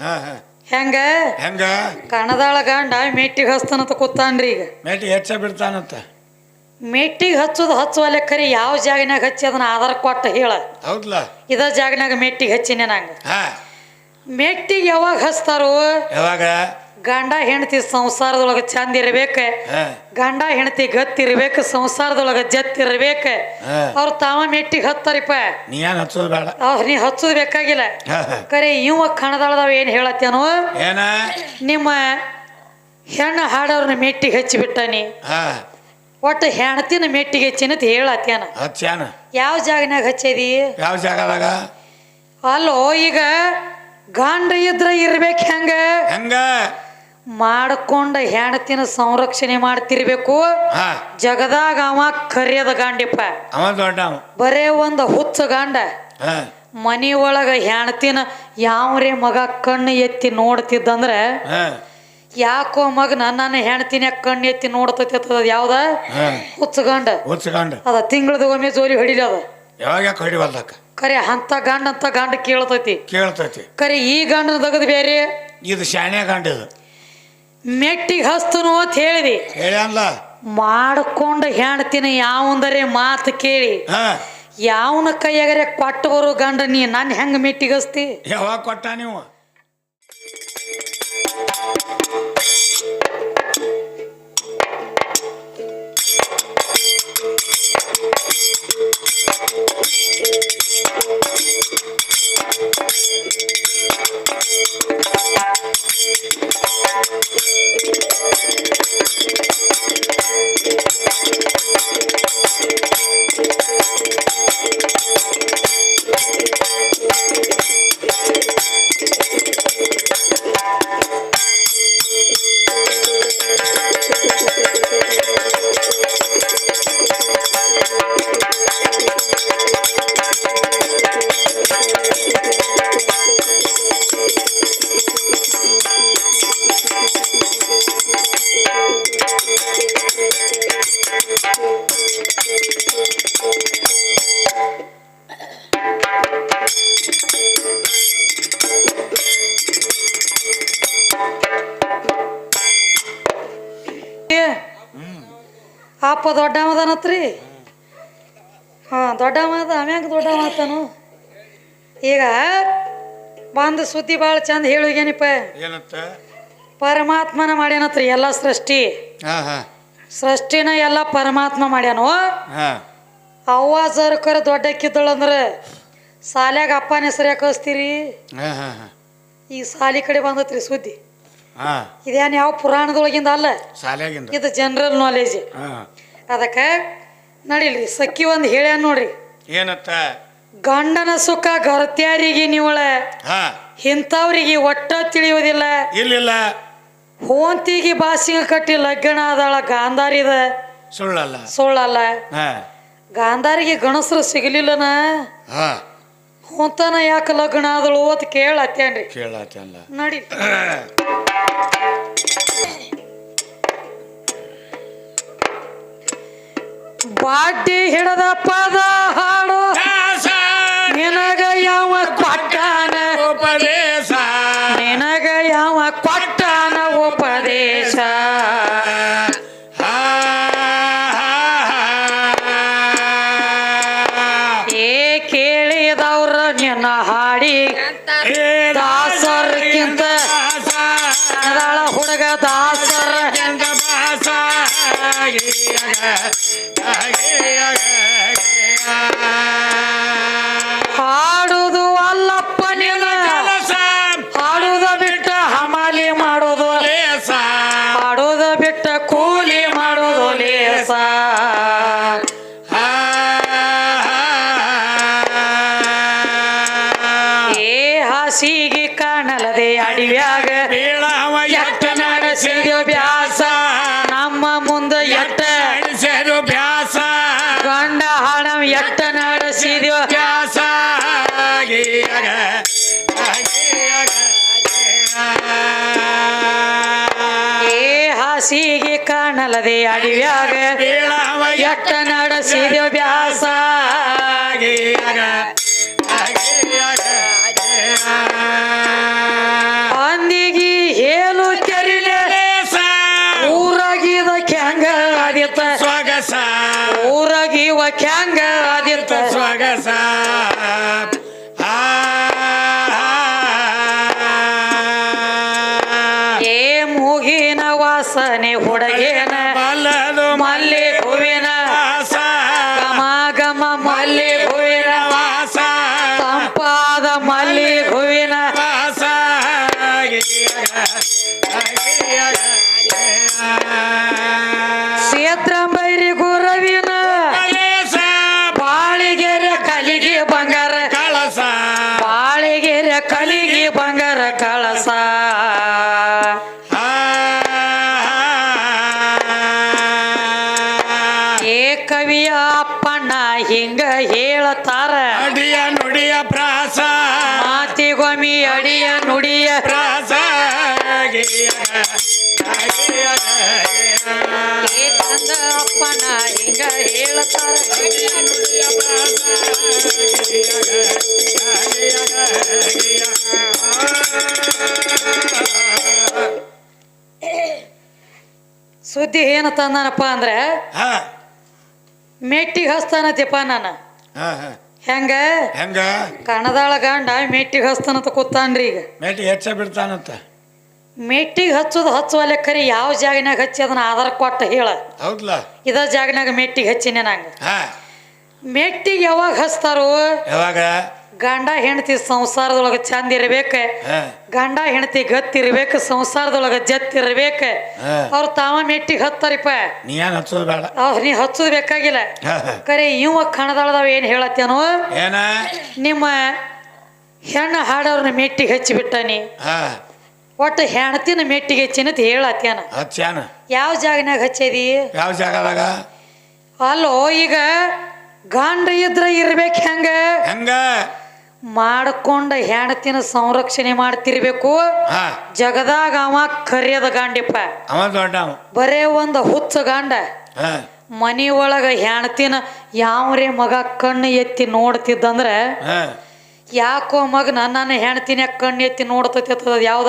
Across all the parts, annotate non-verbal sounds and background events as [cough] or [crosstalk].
ಹೆಂಗ? ಹೆಂಗ? ಕಣದಾಳ ಗಂಡ ಮೆಟ್ಟಿಗೆ ಹಚ್ತಾನಂತ ಕೂತಾನ್ರಿ ಈಗ. ಮೇಟಿ ಹೆಚ್ಚ ಬಿಡ್ತಾನಂತ. ಮೆಟ್ಟಿಗೆ ಹಚ್ಚೋದು ಹಚ್ಚುವ ಲೆಕ್ಕರಿ ಯಾವ ಜಾಗನ್ಯಾಗ ಹಚ್ಚಿ ಅದನ್ನ ಆಧಾರ ಕೊಟ್ಟು ಹೇಳ. ಹೌದ್ಲ? ಇದ ಜಾಗನ್ಯಾಗ ಮೆಟ್ಟಿಗೆ ಹಚ್ಚಿನ ನಂಗ. ಹಾ. ಮೆಟ್ಟಿಗೆ ಯಾವಾಗ ಹಚ್ತಾರೋ? ಯಾವಾಗ? ಗಂಡ ಹೆಂಡತಿ ಸಂಸಾರದೊಳಗ ಚಂದ ಇರ್ಬೇಕ ಗಂಡ ಹೆಂಡತಿ ಗತ್ತಿರ್ಬೇಕು ಸಂಸಾರದೊಳಗ ಜತ್ತಿರ್ಬೇಕ ಅವ್ರ ಅವ್ರು ತಾವ ಮೆಟ್ಟಿಗೆ ಹತ್ತಾರಿಪ್ಪ. ನೀ ಏನ್ ಹಚ್ಚೋದು ಬೇಡ. ಅವ್ರು ನೀ ಹಚ್ಚೋದು ಬೇಕಾಗಿಲ್ಲ. ಕರೆ ಇವ ಕಣದಾಳದವ ಏನು ಹೇಳತ್ತೇನು? ಏನ? ನಿಮ್ಮ ಹೆಣ್ಣು ಹಾಡೋರ್ನ ಮೆಟ್ಟಿಗೆ ಹಚ್ಚಿ ಬಿಟ್ಟಾನಿ. ಒಟ್ಟು ಹೆಣ್ತಿನ ಮೆಟ್ಟಿಗೆ ಹೆಚ್ಚಿನ ಅಂತ ಹೇಳತ್ತೇನ. ಹಚ್ಚಾನ ಯಾವ ಜಾಗನಾಗ ಹಚ್ಚದಿ? ಯಾವ ಜಾಗದಾಗ? ಅಲ್ಲೋ ಈಗ ಗಂಡ ಇದ್ರ ಇರ್ಬೇಕು ಹೆಂಗ? ಹೆಂಗ? ಮಾಡ್ಕೊಂಡ ಹೆಣತಿನ ಸಂರಕ್ಷಣೆ ಮಾಡ್ತಿರ್ಬೇಕು. ಜಗದಾಗ ಅವ ಕರಿಯದ ಗಾಂಡಿಪ್ಪ. ಬರೇ ಒಂದು ಹುಚ್ಚ ಗಂಡ. ಮನಿ ಒಳಗ ಯಾವ ರೀ ಮಗ ಕಣ್ಣು ಎತ್ತಿ ನೋಡ್ತಿದ್ದಂದ್ರ ಯಾಕೋ ಮಗ ನನ್ನ ಹೆಣತಿನ ಕಣ್ಣು ಎತ್ತಿ ನೋಡ್ತೈತಿ ಅದ ಯಾವ್ದ? ಗಂಡ. ಹುಚ್ಚ ಗಂಡ. ಅದ ತಿಂಗಳದ ಒಮ್ಮೆ ಜೋಲಿ ಹೊಡಿಲಿ ಅದ. ಯಾವಾಗ ಯಾಕೆ ಹೊಡಿವಲ್ದಕ್ಕ? ಕರೆ ಅಂತ ಗಂಡ ಅಂತ ಗಂಡ ಕೇಳ್ತೈತಿ. ಕೇಳ್ತೈತಿ. ಕರೆ ಈ ಗಂಡನ ತಗದ್ ಬೇರೆ. ಇದು ಶಾಣೆ ಗಂಡಿದು ಮೆಟ್ಟಿಗೆ ಹಸ್ತನು ಅಂತ ಹೇಳಿದಿ. ಮಾಡ್ಕೊಂಡು ಮಾಡ್ಕೊಂಡ ಹೆಣ್ತಿನ ಯಾವಂದರೆ ಮಾತು ಕೇಳಿ. ಹಾ. ಯಾವನ ಕೈಯಾಗರೆ ಕೊಟ್ಟು ಬರೋ ಗಂಡ ನೀ ನನ್ನ ಹೆಂಗ ಮೆಟ್ಟಿಗೆ ಹಸ್ತಿ? ಯಾವಾಗ ಕೊಟ್ಟ ನೀವು? ಅಪ್ಪ ದೊಡ್ಡವದನತ್ರಿ ಹಾ ಅದ ಆಮ್ಯಾಗ ದೊಡ್ಡವ ಆತನು ಈಗ ಬಂದು ಸುದ್ದಿ ಭಾಳ ಚಂದ ಹೇಳುಗೇನಿಪ್ಪ? ಪರಮಾತ್ಮನ ಮಾಡ್ಯಾನತ್ರಿ ಎಲ್ಲ ಸೃಷ್ಟಿ. ಸೃಷ್ಟಿನ ಎಲ್ಲ ಪರಮಾತ್ಮ ಮಾಡ್ಯಾನು. ಅವ್ವ ಜರ್ಕರ ದೊಡ್ಡಕ್ಕಿದ್ದಳಂದ್ರೆ ಸಾಲ್ಯಾಗ ಅಪ್ಪನ ಹೆಸರು ಯಾಕೆ ಕಳಿಸ್ತೀರಿ ಈ ಸಾಲಿ ಕಡೆ ಬಂದತ್ರಿ ಸುದ್ದಿ. ಇದೇನು ಯಾವ ಪುರಾಣದೊಳಗಿಂದ ಅಲ್ಲ? ಇದು ಜನರಲ್ ನಾಲೆಜ್ ಹಾ. ಅದಕ್ಕೆ ನಡೀಲಿ ಸಕ್ಕಿ ಒಂದು ಹೇಳ ನೋಡ್ರಿ. ಏನತ್ತ? ಗಂಡನ ಸುಖ ಗರ್ತ್ಯಾರಿಗೆ ನೀವಳ. ಹಾ. ಇಂಥವ್ರಿಗೆ ಒಟ್ಟ ತಿಳಿಯೋದಿಲ್ಲ ಇಲ್ಲಿಲ್ಲ. ಹೋಂತಿಗೆ ಬಾಸಿಗೆ ಕಟ್ಟಿ ಲಗ್ನ ಆದಾಳ ಗಾಂಧಾರಿದ. ಸುಳ್ಳಲ್ಲ. ಸುಳ್ಳಲ್ಲ. ಹಾ. ಗಾಂಧಾರಿಗೆ ಗಣಸರು ಸಿಗಲಿಲ್ಲನ? ಹಾ. ಹೊಂತನ ಯಾಕೆ ಲಗ್ನ ಆದಳು ಅಂತ ಕೇಳತ್ತೇನ್ರಿ. ಕೇಳತ್ತಲ್ಲ ನಡಿ [coughs] ಬಾಡ್ಡಿ ಹಿಡದ ಪದ ಹಾಡು. ನಿನಗ ಯಾವ ಕೊಟ್ಟಾನ? ಉಪದೇಶ. ನಿನಗ ಯಾವ ಕೊಟ್ಟಾನ ಉಪದೇಶ? ಏ ಕೇಳಿದವ್ರ ನಿನ್ನ ಹಾಡಿ. ಕನ್ನಡಾಳ ಹುಡುಗ ದಾಸರ. ಲೇಸ ಏ ಹಾಸಿಗೆ ಕಾಣಲದೆ ಅಡಿವ್ಯಾಗ ಎಟ್ಟ ನಡೆಸಿದ್ಯೋ ಬ್ಯಾಸ. ನಮ್ಮ ಮುಂದ ಎಟ್ಟ ಬ್ಯಾಸ. ಗಂಡ ಹಣ ಎಟ್ಟ ನಡೆಸಿದ್ಯೋ ಬ್ಯಾಸ. ಏ ಹಾಸಿಗೆ ಕಾಣಲದೆ ಅಡಿವ್ಯಾಗ. ಎಟ್ಟ ನಡೆಸಿದ ವ್ಯಾಸ ಅಂದಿಗಿ ಏನು ಕೆರಿಲೆ? ಊರಾಗಿದ ಕ್ಯಾಂಗ ಆದಿತ್ತ. ಸ್ವಾಗಸ ಊರಾಗಿವ ಕ್ಯಾಂಗ ಆದಿತ್ತ. ಸ್ವಾಗಸ ಹಿಂಗ ಹೇಳತಾರ. ಅಡಿಯ ನುಡಿಯ ಪ್ರಾಸ. ಮಾತಿಗೊಮ್ಮಿ ಅಡಿಯ ನುಡಿಯ ಪ್ರಾಸ. ಅಪ್ಪಣ್ಣ ಹಿಂಗ ಹೇಳತಾರ. ಸುದ್ದಿ ಏನು ತಂದನಪ್ಪ ಅಂದ್ರೆ ಹಾ. ಮೆಟ್ಟಿಗೆ ಹಸ್ತಾನತಿಪ್ಪ ನಾನು. ಹಾ ಹಾ. ಹೆಂಗ? ಹೆಂಗ? ಕಣದಾಳ ಗಂಡ ಮೆಟ್ಟಿಗೆ ಹಸ್ತಾನಂತ ಕೂತಾನ್ರಿ ಈಗ. ಮೇಟಿ ಹೆಚ್ಚ ಬಿಡ್ತಾನಂತ. ಮೆಟ್ಟಿಗೆ ಹಚ್ಚೋದು ಹಚ್ಚುವಲ್ಲ ಕರಿ ಯಾವ ಜಾಗನಾಗ ಹಚ್ಚಿ ಅದನ್ನ ಆಧಾರ ಕೊಟ್ಟ ಹೇಳ. ಹೌದ್ಲ? ಇದ ಜಾಗನಾಗ ಮೆಟ್ಟಿಗೆ ಹಚ್ಚಿನ ನಂಗೆ. ಹಾ. ಮೆಟ್ಟಿಗೆ ಯಾವಾಗ ಹಚ್ತಾರೋ ಯಾವಾಗ? ಗಂಡ ಹೆಂಡತಿ ಸಂಸಾರದೊಳಗೆ ಚಂದ ಇರ್ಬೇಕ. ಗಂಡ ಹೆಂಡತಿ ಗತ್ತಿರ್ಬೇಕು ಸಂಸಾರದೊಳಗೆ ಜತ್ತಿರ್ಬೇಕ. ಅವ್ರು ತಾವ ಮೆಟ್ಟಿಗೆ ಹತ್ತಾರಿಪ್ಪ. ನೀ ಏನು ಹಚ್ಚೋದು ಬೇಡ. ಅವ್ರು ನೀ ಹಚ್ಚೋದು ಬೇಕಾಗಿಲ್ಲ. ಕರೆ ಇವ ಕಣದಾಳದವ ಏನು ಹೇಳತ್ತೇನೋ? ನಿಮ್ಮ ಹೆಣ್ಣು ಹಾಡೋರ್ನ ಮೆಟ್ಟಿಗೆ ಹಚ್ಚಿಬಿಟ್ಟಾನಿ ನೀ ಒಟ್ಟು ಹೆಣ್ತಿನ ಮೆಟ್ಟಿಗೆ ಹಚ್ಚಿನಂತ ಹೇಳತ್ತೇನ. ಹಚ್ಚಾನ ಯಾವ ಜಾಗನಾಗ ಹಚ್ಚದಿ? ಯಾವ ಜಾಗದಾಗ? ಅಲ್ಲೋ ಈಗ ಗಂಡ ಇದ್ರೆ ಇರ್ಬೇಕು ಹೆಂಗ? ಹೆಂಗ? ಮಾಡ್ಕೊಂಡ ಹೆಣತಿನ ಸಂರಕ್ಷಣೆ ಮಾಡ್ತಿರ್ಬೇಕು. ಜಗದಾಗ ಅವ ಕರಿಯದ ಗಾಂಡಿಪ್ಪ. ಬರೇ ಒಂದು ಹುಚ್ಚ ಗಂಡ. ಮನಿ ಒಳಗ ಹೆಣತಿನ ಯಾವ್ರೇ ಮಗ ಕಣ್ಣು ಎತ್ತಿ ನೋಡ್ತಿದ್ದಂದ್ರ ಯಾಕೋ ಮಗನ ನನ್ನ ಹೆಣ್ತಿನ ಕಣ್ಣು ಎತ್ತಿ ನೋಡ್ತೈತಿ ಅದ ಯಾವ್ದ?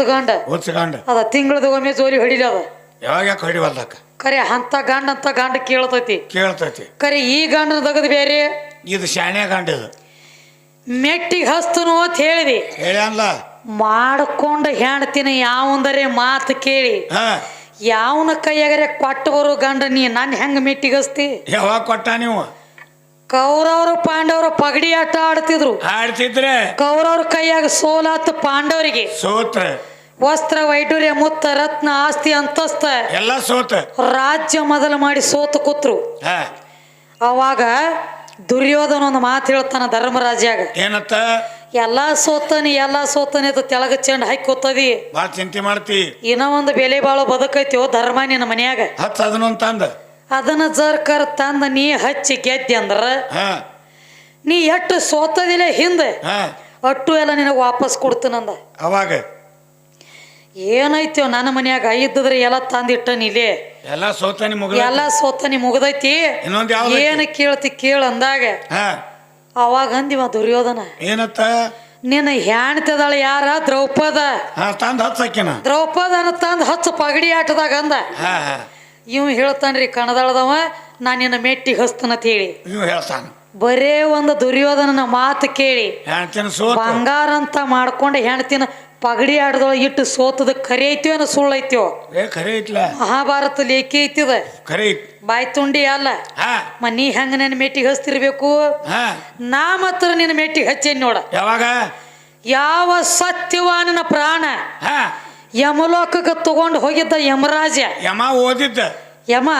ಗಂಡ. ಹುಚ್ಚ ಗಂಡ. ಅದ ತಿಂಗಳದ ಒಮ್ಮೆ ಜೋಲಿ ಹೊಡಿಲಿ ಅದ. ಯಾವಾಗ ಕರೆ ಅಂತ ಗಂಡ ಅಂತ ಗಂಡ ಕೇಳ್ತೈತಿ. ಕೇಳ್ತೈತಿ. ಕರೆ ಈ ಗಂಡನ ತಗದ್ ಬೇರೆ? ಇದು ಶಾಣೆ ಗಂಡಿದು ಮೆಟ್ಟಿಗೆ ಹಸ್ತನು ಅಂತ ಹೇಳಿದಿ. ಹೇಳ್ಯಾನ್ಲ ಮಾಡ್ಕೊಂಡ ಹೆಣ್ತಿನ ಯಾವಂದರೆ ಮಾತು ಕೇಳಿ. ಹಾ. ಯಾವನ ಕೈಯಾಗರೆ ಕೊಟ್ಟು ಬರೋ ಗಂಡ ನೀ ನನ್ನ ಹೆಂಗ ಮೆಟ್ಟಿಗೆ ಹಸ್ತಿ ಯಾವಾಗ ಕೊಟ್ಟ ನೀವು? ಕೌರವರು ಪಾಂಡವರು ಪಗಡಿ ಆಟ ಆಡ್ತಿದ್ರು. ಆಡ್ತಿದ್ರೆ? ಕೌರವ್ರ ಕೈಯಾಗ ಸೋಲಾತು ಪಾಂಡವರಿಗೆ. ಸೋತ್ರ. ವಸ್ತ್ರ ವೈಡೂರ್ಯ ಮುತ್ತ ರತ್ನ ಆಸ್ತಿ ಅಂತಸ್ತ. ಎಲ್ಲ ಸೋತ. ರಾಜ್ಯ ಮೊದಲು ಮಾಡಿ ಸೋತು ಕೂತ್ರು. ಹಾ. ಅವಾಗ ದುರ್ಯೋಧನ ಒಂದು ಮಾತು ಹೇಳ್ತಾನ ಧರ್ಮರಾಜ್ಯಾಗ. ಏನತ್ತ? ಎಲ್ಲ ಸೋತನಿ ಎಲ್ಲ ಸೋತನಿ ಅದು ತೆಳಗ ಚೆಂಡ್ ಹಾಕಿ ಕೂತದಿ. ಭಾಳ ಚಿಂತೆ ಮಾಡ್ತಿ. ಇನ್ನ ಒಂದು ಬೆಲೆ ಬಾಳೋ ಬದುಕೈತಿಯೋ ಧರ್ಮ ನಿನ್ನ ಮನ್ಯಾಗ. ಹತ್ತು ಅದನ್ನೊಂದು ತಂದ. ಅದನ್ನ ಜರ್ಕರ್ ತಂದ ನೀ ಹಚ್ಚಿ ಗೆದ್ದಿ ಅಂದ್ರ ಹಾ. ನೀ ಎಷ್ಟು ಸೋತದಿಲ್ಲ ಹಿಂದೆ. ಹಾ. ಅಟ್ಟು ಎಲ್ಲ ನಿನಗೆ ವಾಪಸ್ ಕೊಡ್ತೀನಂದ. ಅವಾಗ. ಏನೈತ್ಯೋ ನನ್ನ ಮನ್ಯಾಗ? ಐದ್ರೆ ಎಲ್ಲ ತಂದಿಟ್ಟನ ಇಲ್ಲಿ. ಎಲ್ಲ ಸೋತನಿ ಮುಗಿದ ಎಲ್ಲ ಸೋತನಿ ಮುಗ್ದೈತಿ. ಇನ್ನೊಂದು ಯಾವ್ದು ಏನು ಕೇಳ್ತಿ ಕೇಳ ಅಂದಾಗ ಹಾ. ಅವಾಗ ಅಂದಿವ ದುರ್ಯೋಧನ. ಏನತ್ತ? ನಿನ್ನ ಹೆಣ್ತದಾಳ ಯಾರ? ದ್ರೌಪದ. ಹಾ ತಂದ ಹಚ್ಚಕ್ಕಿನ. ದ್ರೌಪದನ ತಂದು ಹಚ್ಚ ಪಗಡಿ ಆಟದಾಗ ಅಂದ. ಹಾ ಹಾ. ಇವ್ ಹೇಳ್ತಾನ್ರಿ ಕಣದಾಳದವ ನಾ ನಿನ್ನ ಮೆಟ್ಟಿಗೆ ಹಸ್ತನತ್ ಹೇಳಿ. ಹೇಳ್ತಾನ. ಬರೇ ಒಂದು ದುರ್ಯೋಧನನ ಮಾತು ಕೇಳಿ. ಸೋತ. ಬಂಗಾರ ಅಂತ ಮಾಡ್ಕೊಂಡು ಹೆಣ್ತಿನ ಪಗಡಿ ಆಟದೊಳಗೆ ಇಟ್ಟು ಸೋತದ ಕರಿ ಐತಿಯೋ ಏನೋ ಸುಳ್ಳು ಐತಿಯೋ ಏ ಖರೆ ಐತ್ಲ. ಮಹಾಭಾರತ ಲೇಖಿ ಐತಿದ? ಖರೆ ಐತ್. ಬಾಯ್ ತುಂಡಿ ಅಲ್ಲ? ಹಾ. ಮ ನೀ ಹೆಂಗ ನನ್ನ ಮೆಟ್ಟಿಗೆ ಹಚ್ತಿರ್ಬೇಕು? ಹಾ. ನಾ ಮಾತ್ರ ನಿನ್ನ ಮೆಟ್ಟಿಗೆ ಹಚ್ಚೇನಿ ನೋಡ. ಯಾವಾಗ? ಯಾವ ಸತ್ಯವಾನನ ಪ್ರಾಣ ಹಾ. ಯಮಲೋಕಕ್ಕೆ ತಗೊಂಡು ಹೋಗಿದ್ದ ಯಮರಾಜ? ಯಮ ಓದಿದ್ದ. ಯಮ?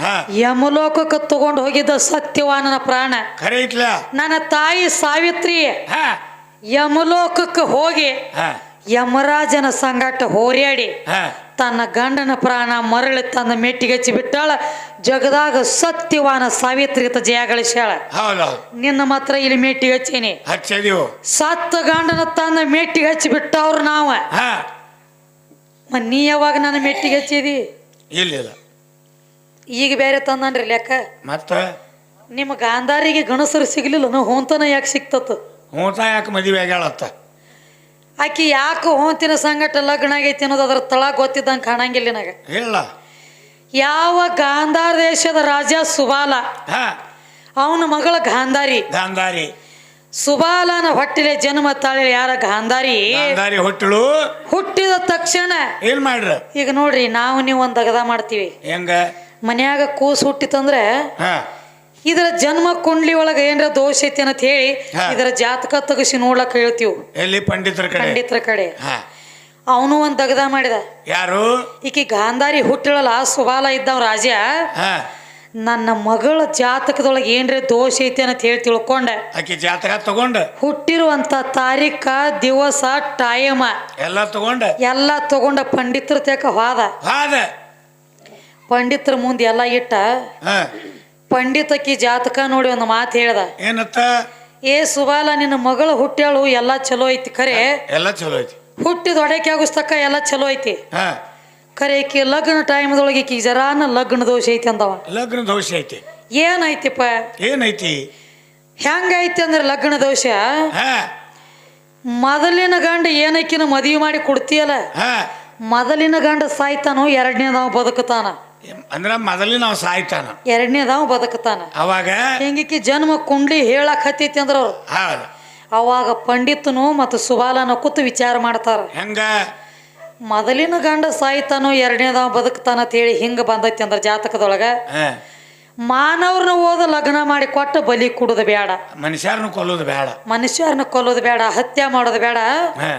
ಹಾ. ಯಮಲೋಕಕ್ಕೆ ತಗೊಂಡು ಹೋಗಿದ್ದ ಸತ್ಯವಾನನ ಪ್ರಾಣ? ಖರೆ ಐತ್ಲ. ನನ್ನ ತಾಯಿ ಸಾವಿತ್ರಿ ಹಾ. ಯಮಲೋಕಕ್ಕೆ ಹೋಗಿ ಹಾ. ಯಮರಾಜನ ಸಂಗಾಟ ಹೋರ್ಯಾಡಿ ಹಾ. ತನ್ನ ಗಂಡನ ಪ್ರಾಣ ಮರಳಿ ತನ್ನ ಮೆಟ್ಟಿಗೆ ಹಚ್ಚಿ ಬಿಟ್ಟಾಳ. ಜಗದಾಗ ಸತ್ಯವಾನ ಸಾವಿತ್ರಿ ತ ಜಯ ಗಳಿಸ್ಯಾಳ. ನಿನ್ನ ಮಾತ್ರ ಇಲ್ಲಿ ಮೆಟ್ಟಿಗೆ ಹಚ್ಚೀನಿ. ಸತ್ತ ಗಂಡನ ತನ್ನ ಮೆಟ್ಟಿಗೆ ಹಚ್ಚಿ ಬಿಟ್ಟವ್ರು ನಾವ. ನೀ ಯಾವಾಗ ನನ್ನ ಮೆಟ್ಟಿಗೆ ಹಚ್ಚಿದಿ? ಇಲ್ಲ ಇಲ್ಲ. ಈಗ ಬೇರೆ ತಂದನ್ರಿ ಲೆಕ್ಕ. ಮತ್ತ? ನಿಮ್ಮ ಗಾಂಧಾರಿಗೆ ಗಣಸರು ಸಿಗ್ಲಿಲ್ಲ ನಾವು ಹೋಂತನ ಯಾಕೆ ಸಿಕ್ತತ್ತು ಹೋಂತ ಯಾಕೆ ಮದುವೆ ಆಗ್ಯಾಳತ್ತ? ಆಕಿ ಯಾಕೆ ಹೋಂತಿನ ಸಂಗಟ ಲಗ್ನ ಆಗೈತಿ ಅನ್ನೋದು ಅದ್ರ ತಳ ಗೊತ್ತಿದ್ದಂಗೆ ಕಾಣಂಗಿಲ್ಲ ನನಗೆ. ಹೇಳ. ಯಾವ ಗಾಂಧಾರ ದೇಶದ ರಾಜ ಸುಬಾಲ? ಅವನ ಮಗಳ ಗಾಂಧಾರಿ. ಗಾಂಧಾರಿ. ಸುಬಾಲನ ಹೊಟ್ಟಿಲೆ ಜನ್ಮ ತಾಳೆ ಯಾರ ಗಾಂಧಾರಿ? ಗಾಂಧಾರಿ ಹೊಟ್ಟಳು. ಹುಟ್ಟಿದ ತಕ್ಷಣ ಏನ್ ಮಾಡ್ರ? ಈಗ ನೋಡ್ರಿ ನಾವು ನೀವು ಒಂದ್ ಅಗದ ಮಾಡ್ತೀವಿ. ಹೆಂಗ? ಮನ್ಯಾಗ ಕೂಸು ಹುಟ್ಟಿತಂದ್ರೆ ಇದರ ಜನ್ಮ ಕುಂಡ್ಲಿ ಒಳಗ ಏನ್ರ ದೋಷ ಐತಿ ಅಂತ ಹೇಳಿ ಹಾ. ಇದರ ಜಾತಕ ತಗಸಿ ನೋಡ್ಲಕ್ ಹೇಳ್ತೀವಿ. ಎಲ್ಲಿ ಪಂಡಿತರ ಕಡೆ? ಪಂಡಿತರ ಕಡೆ. ಹಾ. ಅವನು ಒಂದ್ ದಗದ ಮಾಡಿದ. ಯಾರು? ಈಕಿ ಗಾಂಧಾರಿ ಹುಟ್ಟಿಳಲ್ಲ ಸುಬಾಲ ಇದ್ದವ್ ರಾಜ ಹಾ. ನನ್ನ ಮಗಳ ಜಾತಕದೊಳಗೆ ಏನ್ರ ದೋಷ ಐತಿ ಅಂತ ಹೇಳಿ ತಿಳ್ಕೊಂಡ. ಆಕಿ ಜಾತಕ ತಗೊಂಡ? ಹುಟ್ಟಿರುವಂತ ತಾರೀಖ ದಿವಸ ಟೈಮ ಎಲ್ಲ ತಗೊಂಡ? ಎಲ್ಲ ತಗೊಂಡ ಪಂಡಿತರ ತೇಕ ಹೋದ. ಹಾದ. ಪಂಡಿತರ ಮುಂದೆ ಎಲ್ಲ ಇಟ್ಟ. ಹಾ. ಪಂಡಿತಕ್ಕಿ ಜಾತಕ ನೋಡಿ ಒಂದು ಮಾತು ಹೇಳ್ದ. ಏನತ್ತ? ಏ ಸುಬಾಲ ನಿನ್ನ ಮಗಳು ಹುಟ್ಟ್ಯಾಳು ಎಲ್ಲ ಚಲೋ ಐತಿ ಖರೆ ಎಲ್ಲ ಚಲೋ ಐತಿ. ಹುಟ್ಟಿದ ಹೊಡೆಕೆ ಆಗುಸ್ತಕ್ಕ ಎಲ್ಲ ಚಲೋ ಐತಿ. ಹಾ. ಖರೆ ಈಕಿ ಲಗ್ನ ಟೈಮ್ದೊಳಗೆ ಈಕಿ ಜರಾನ ಲಗ್ನ ದೋಷ ಐತಿ ಅಂದವ. ಲಗ್ನ ದೋಷ ಐತಿ. ಏನೈತಿಪ್ಪ? ಏನೈತಿ? ಹೆಂಗೈತಿ ಅಂದ್ರೆ ಲಗ್ನ ದೋಷ? ಮೊದಲಿನ ಗಂಡ ಏನಕ್ಕಿನ ಮದುವೆ ಮಾಡಿ ಕೊಡ್ತೀಯಲ್ಲ? ಮೊದಲಿನ ಗಂಡ ಸಾಯ್ತಾನೋ ನಾವು ಬದುಕುತ್ತಾನ ಅಂದ್ರ ಮೊದಲಿನ ನಾವು ಸಾಯ್ತಾನ. ಎರಡನೇದವ ಬದುಕತಾನ. ಅವಾಗ ಹೆಂಗಿಕ್ಕಿ ಜನ್ಮ ಕುಂಡ್ಲಿ ಹೇಳಕ್ ಹತ್ತೈತಿ ಅಂದ್ರ ಅವ್ರು. ಹೌದು. ಅವಾಗ ಪಂಡಿತನು ಮತ್ತು ಸುಬಾಲನ ಕೂತು ವಿಚಾರ ಮಾಡ್ತಾರ. ಹೆಂಗ? ಮೊದಲಿನ ಗಂಡ ಸಾಯ್ತಾನೋ ಎರಡನೇದವ ಬದುಕ್ತಾನ ಅಂತ ಹೇಳಿ ಹಿಂಗ ಬಂದೈತಿ ಅಂದ್ರ ಜಾತಕದೊಳಗ. ಮಾನವ್ರನ್ನ ಓದ ಲಗ್ನ ಮಾಡಿ ಕೊಟ್ಟು ಬಲಿ ಕುಡುದು ಬೇಡ ಮನುಷ್ಯರನ್ನ ಕೊಲ್ಲೋದು ಬೇಡ ಮನುಷ್ಯರನ್ನ ಕೊಲ್ಲೋದು ಬೇಡ ಹತ್ಯೆ ಮಾಡೋದು ಬೇಡ ಹಾ.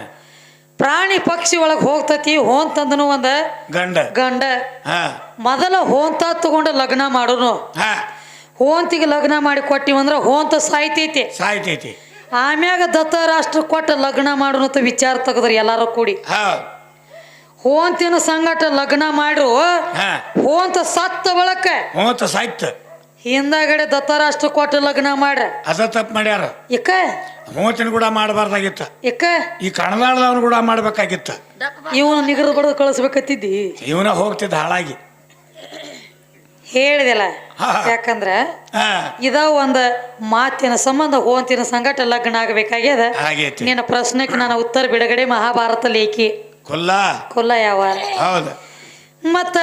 ಪ್ರಾಣಿ ಪಕ್ಷಿ ಒಳಗೆ ಹೋಗ್ತತಿ ಹೋಂತಂದನು ಒಂದ ಗಂಡ. ಗಂಡ. ಹಾ. ಮೊದಲ ಹೋಂತ ತಗೊಂಡು ಲಗ್ನ ಮಾಡೋನು. ಹಾ. ಹೋಂತಿಗೆ ಲಗ್ನ ಮಾಡಿ ಕೊಟ್ಟಿವಂದ್ರ ಹೋಂತ ಸಾಯ್ತೈತಿ. ಸಾಯ್ತೈತಿ. ಆಮ್ಯಾಗ ದತ್ತ ರಾಷ್ಟ್ರ ಕೊಟ್ಟ ಲಗ್ನ ಮಾಡೋನು ಅಂತ ವಿಚಾರ ತೆಗದ್ರ ಎಲ್ಲಾರು ಕೂಡಿ. ಹೋಂತಿನ ಸಂಗಟ ಲಗ್ನ ಮಾಡ್ರು ಹೋಂತ ಸತ್ತ ಬಳಕ ಹೋಂತ ಸಾಯ್ತ. ಹಿಂದಾಗಡೆ ದತ್ತರಾಷ್ಟ್ರ ಕೊಟ್ಟು ಲಗ್ನ ಮಾಡ್ರ. ಅದ ತಪ್ಪು ಮಾಡ್ಯಾರ. ಇಕ್ಕ? ಮೂವತ್ತಿನ ಕೂಡ ಮಾಡಬಾರ್ದಾಗಿತ್ತ. ಇಕ್ಕ? ಈ ಕಣದಾಳದವ್ರು ಕೂಡ ಮಾಡ್ಬೇಕಾಗಿತ್ತ. ಇವನು ನಿಗರ್ ಬಡದು ಕಳಿಸ್ಬೇಕತ್ತಿದ್ದಿ? ಇವನ ಹೋಗ್ತಿದ್ದ ಹಾಳಾಗಿ. ಹೇಳಿದೆಲ್ಲ. ಯಾಕಂದ್ರ ಇದ ಒಂದ ಮಾತಿನ ಸಂಬಂಧ ಹೋಂತಿನ ಸಂಗಟ ಲಗ್ನ ಆಗಬೇಕಾಗ್ಯದ. ನಿನ್ನ ಪ್ರಶ್ನೆಗೆ ನನ್ನ ಉತ್ತರ ಬಿಡುಗಡೆ ಮಹಾಭಾರತ ಲೇಖಿ ಕೊಲ್ಲ. ಕೊಲ್ಲ ಯಾವ? ಹೌದು. ಮತ್ತ